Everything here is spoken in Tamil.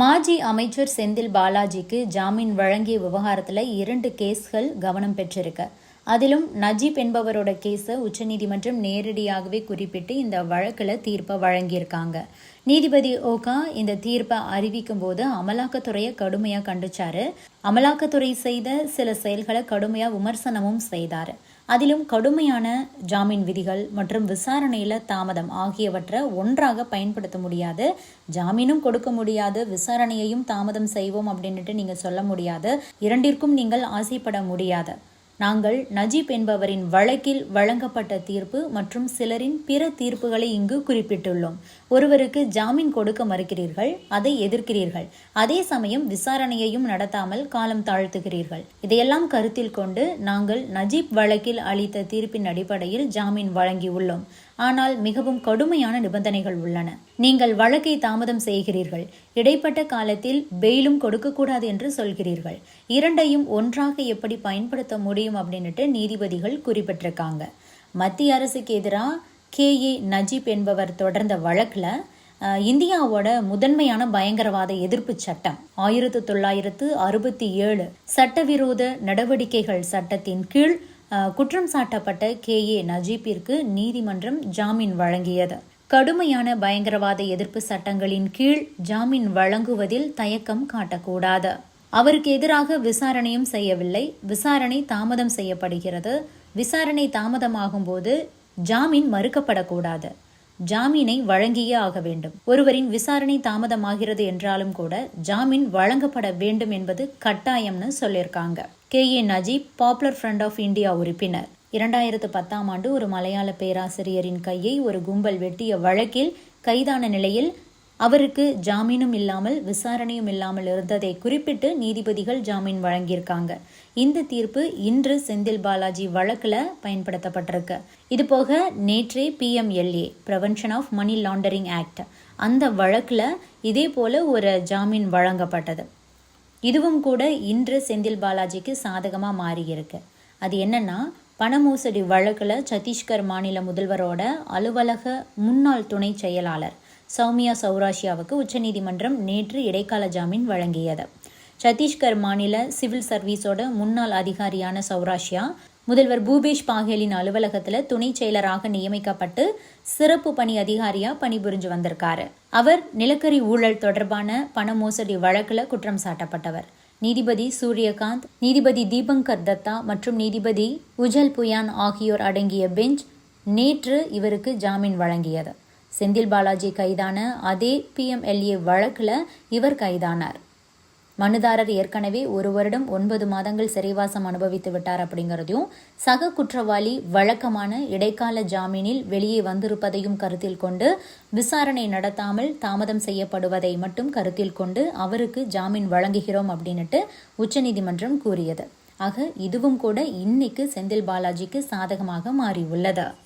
மாஜி அமைச்சர் செந்தில் பாலாஜிக்கு ஜாமீன் வழங்கிய விவகாரத்தில் இரண்டு கேஸ்கள் கவனம் பெற்றிருக்கு. அதிலும் நஜீப் என்பவரோட கேஸை உச்சநீதிமன்றம் நேரடியாகவே குறிப்பிட்டு இந்த வழக்கில் தீர்ப்பை வழங்கியிருக்காங்க. நீதிபதி ஓகா இந்த தீர்ப்பை அறிவிக்கும் போது அமலாக்கத்துறையை கடுமையாக கண்டிச்சாரு. அமலாக்கத்துறை செய்த சில செயல்களை கடுமையாக விமர்சனமும் செய்தார். அதிலும் கடுமையான ஜாமீன் விதிகள் மற்றும் விசாரணையில் தாமதம் ஆகியவற்றை ஒன்றாக பயன்படுத்த முடியாது. ஜாமீனும் கொடுக்க முடியாது. விசாரணையையும் தாமதம் செய்வோம் அப்படின்ட்டு நீங்கள் சொல்ல முடியாது. இரண்டிற்கும் நீங்கள் ஆசைப்பட முடியாது. நாங்கள் நஜீப் என்பவரின் வழக்கில் வழங்கப்பட்ட தீர்ப்பு மற்றும் சிலரின் பிற தீர்ப்புகளை இங்கு குறிப்பிட்டுள்ளோம். ஒருவருக்கு ஜாமீன் கொடுக்க மறுக்கிறீர்கள் அதை எதிர்க்கிறீர்கள். அதே சமயம் விசாரணையையும் நடத்தாமல் காலம் தாழ்த்துகிறீர்கள். இதையெல்லாம் கருத்தில் கொண்டு நாங்கள் நஜீப் வழக்கில் அளித்த தீர்ப்பின் அடிப்படையில் ஜாமீன் வழங்கியுள்ளோம். ஆனால் மிகவும் கடுமையான நிபந்தனைகள் உள்ளன. நீங்கள் வழக்கை தாமதம் செய்கிறீர்கள். இடைப்பட்ட காலத்தில் பெயிலும் கொடுக்கக்கூடாது என்று சொல்கிறீர்கள். இரண்டையும் ஒன்றாக எப்படி பயன்படுத்த முடியும் அப்படின்னுட்டு நீதிபதிகள் குறிப்பிட்டிருக்காங்க. மத்திய அரசுக்கு எதிராக கே. ஏ. நஜீப் என்பவர் தொடர்ந்த வழக்கில் இந்தியாவோட முதன்மையான பயங்கரவாத எதிர்ப்பு சட்டம் ஆயிரத்து தொள்ளாயிரத்து அறுபத்தி ஏழு சட்டவிரோத நடவடிக்கைகள் சட்டத்தின் கீழ் குற்றம் சாட்டப்பட்ட கே. ஏ. நஜீப்பிற்கு நீதிமன்றம் ஜாமீன் வழங்கியது. கடுமையான பயங்கரவாத எதிர்ப்பு சட்டங்களின் கீழ் ஜாமீன் வழங்குவதில் தயக்கம் காட்டக்கூடாது. அவருக்கு எதிராக விசாரணையும் செய்யவில்லை. விசாரணை தாமதம் செய்யப்படுகிறது. விசாரணை தாமதமாகும் போது ஜாமீன் மறுக்கப்படக்கூடாது. ஜாமீனை வழங்கியே ஆக வேண்டும். ஒருவரின் விசாரணை தாமதமாகிறது என்றாலும் கூட ஜாமீன் வழங்கப்பட வேண்டும் என்பது கட்டாயம்னு சொல்லியிருக்காங்க. K. A. Najeeb Popular Front of India உறுப்பினர். இரண்டாயிரத்து பத்தாம் ஆண்டு ஒரு மலையாள பேராசிரியரின் கையை ஒரு கும்பல் வெட்டிய வழக்கில் கைதான நிலையில் அவருக்கு ஜாமீனும் இல்லாமல் விசாரணையும் இல்லாமல் இருந்ததை குறிப்பிட்டு நீதிபதிகள் ஜாமீன் வழங்கியிருக்காங்க. இந்த தீர்ப்பு இன்று செந்தில் பாலாஜி வழக்கில் பயன்படுத்தப்பட்டிருக்கு. இது போக நேற்றே PMLA prevention of money laundering act அந்த வழக்கில் இதே போல ஒரு ஜாமீன் வழங்கப்பட்டது. இதுவும் கூட இன்று செந்தில் பாலாஜிக்கு சாதகமாக மாறியிருக்கு. அது என்னன்னா பண மோசடி வழக்கில் சத்தீஸ்கர் மாநில முதல்வரோட அலுவலக முன்னாள் துணை செயலாளர் சௌமியா சௌராஷியாவுக்கு உச்சநீதிமன்றம் நேற்று இடைக்கால ஜாமீன் வழங்கியது. சத்தீஸ்கர் மாநில சிவில் சர்வீஸோட முன்னாள் அதிகாரியான சௌராஷியா முதல்வர் பூபேஷ் பாகேலின் அலுவலகத்தில் துணை செயலராக நியமிக்கப்பட்டு சிறப்பு பணி அதிகாரியா பணிபுரிஞ்சு வந்திருக்காரு. அவர் நிலக்கரி ஊழல் தொடர்பான பண மோசடி வழக்கில் குற்றம் சாட்டப்பட்டவர். நீதிபதி சூரியகாந்த் நீதிபதி தீபங்கர் தத்தா மற்றும் நீதிபதி உஜல் புயான் ஆகியோர் அடங்கிய பெஞ்ச் நேற்று இவருக்கு ஜாமீன் வழங்கியது. செந்தில் பாலாஜி கைதான அதே பிஎம்எல்ஏ வழக்கில் இவர் கைதானார். மனுதாரர் ஏற்கனவே ஒரு வருடம் ஒன்பது மாதங்கள் சிறைவாசம் அனுபவித்து விட்டார் அப்படிங்கிறதையும் சக குற்றவாளி வழக்கமான இடைக்கால ஜாமீனில் வெளியே வந்திருப்பதையும் கருத்தில் கொண்டு விசாரணை நடத்தாமல் தாமதம் செய்யப்படுவதை மட்டும் கருத்தில் கொண்டு அவருக்கு ஜாமீன் வழங்குகிறோம் அப்படின்னுட்டு உச்சநீதிமன்றம் கூறியது. ஆக இதுவும் கூட இன்னைக்கு செந்தில் பாலாஜிக்கு சாதகமாக மாறியுள்ளது.